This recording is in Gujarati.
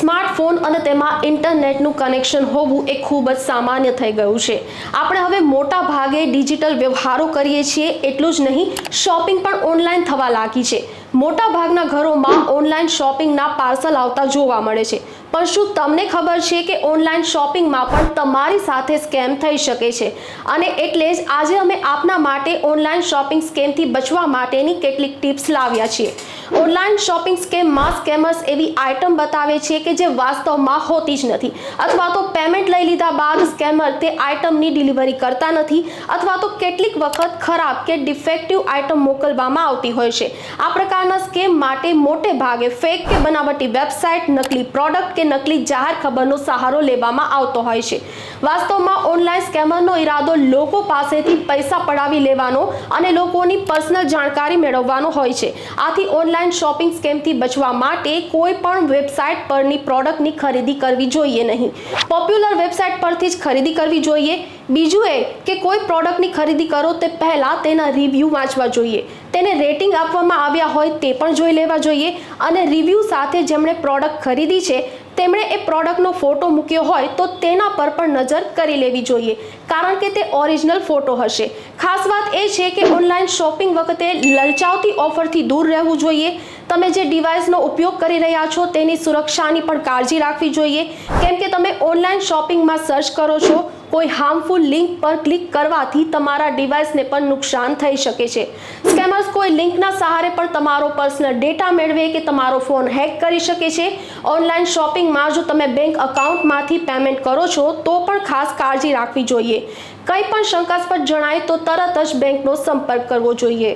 સ્માર્ટફોન અને તેમાં ઇન્ટરનેટનું કનેક્શન હોવું એ ખૂબ જ સામાન્ય થઈ ગયું છે. આપણે હવે મોટા ભાગે ડિજિટલ વ્યવહારો કરીએ છીએ, એટલું જ નહીં, શોપિંગ પણ ઓનલાઈન થવા લાગી છે. મોટા ભાગના ઘરોમાં ઓનલાઈન શોપિંગના પાર્સલ આવતા જોવા મળે છે. પણ શું તમને ખબર છે કે ઓનલાઈન શોપિંગમાં પણ તમારી સાથે સ્કેમ થઈ શકે છે? અને એટલે જ આજે અમે આપના માટે ઓનલાઈન શોપિંગ સ્કેમથી બચવા માટેની કેટલીક ટિપ્સ લાવ્યા છીએ. ઓનલાઈન શોપિંગ સ્કેમમાં સ્કેમર્સ એવી આઇટમ બતાવે છે કે જે વાસ્તવમાં હોતી જ નથી. અથવા તો પેમેન્ટ લઈ લીધા બાદ સ્કેમર તે આઇટમની ડિલિવરી કરતા નથી, અથવા તો કેટલીક વખત ખરાબ કે ડિફેક્ટિવ આઇટમ મોકલવામાં આવતી હોય છે. આ પ્રકારના સ્કેમ માટે મોટે ભાગે ફેક કે બનાવટી વેબસાઇટ, નકલી પ્રોડક્ટ કે નકલી જાહેર ખબરનો સહારો લેવામાં આવતો હોય છે. વાસ્તવમાં ઓનલાઈન સ્કેમરનો ઈરાદો લોકો પાસેથી પૈસા પડાવી લેવાનો અને લોકોની પર્સનલ જાણકારી મેળવવાનો હોય છે. આથી ઓનલાઈન શોપિંગ સ્કેમથી બચવા માટે કોઈ પણ વેબસાઇટ પરની પ્રોડક્ટની ખરીદી કરવી જોઈએ નહીં. પોપ્યુલર વેબસાઇટ પરથી જ ખરીદી કરવી જોઈએ. બીજું એ કે કોઈ પ્રોડક્ટની ખરીદી કરો તે પહેલાં તેના રિવ્યૂ વાંચવા જોઈએ. તેને રેટિંગ આપવામાં આવ્યા હોય તે પણ જોઈ લેવા જોઈએ અને રિવ્યૂ સાથે જેમણે પ્રોડક્ટ ખરીદી છે તેમણે એ પ્રોડક્ટનો ફોટો મૂક્યો હોય તો તેના પર પણ નજર કરી લેવી જોઈએ, કારણ કે તે ઓરિજિનલ ફોટો હશે. ખાસ વાત એ છે કે ઓનલાઈન શોપિંગ વખતે લલચાવતી ઓફરથી દૂર રહેવું જોઈએ. તમે જે ડિવાઇસનો ઉપયોગ કરી રહ્યા છો તેની સુરક્ષાની પણ કાળજી રાખવી જોઈએ. કેમ કે તમે ઓનલાઈન શોપિંગમાં સર્ચ કરો છો કોઈ હાર્મફુલ લિંક પર ક્લિક કરવાથી તમારા ડિવાઇસને પણ નુકસાન થઈ શકે છે. સ્કેમર્સ કોઈ લિંકના સહારે પણ તમારો પર્સનલ ડેટા મેળવે કે તમારો ફોન હેક કરી શકે છે. ઓનલાઈન શોપિંગમાં જો તમે બેંક અકાઉન્ટમાંથી પેમેન્ટ કરો છો, તો પણ ખાસ કાળજી રાખવી જોઈએ. કંઈ પણ શંકાસ્પદ જણાય તો તરત જ બેંકનો સંપર્ક કરવો જોઈએ.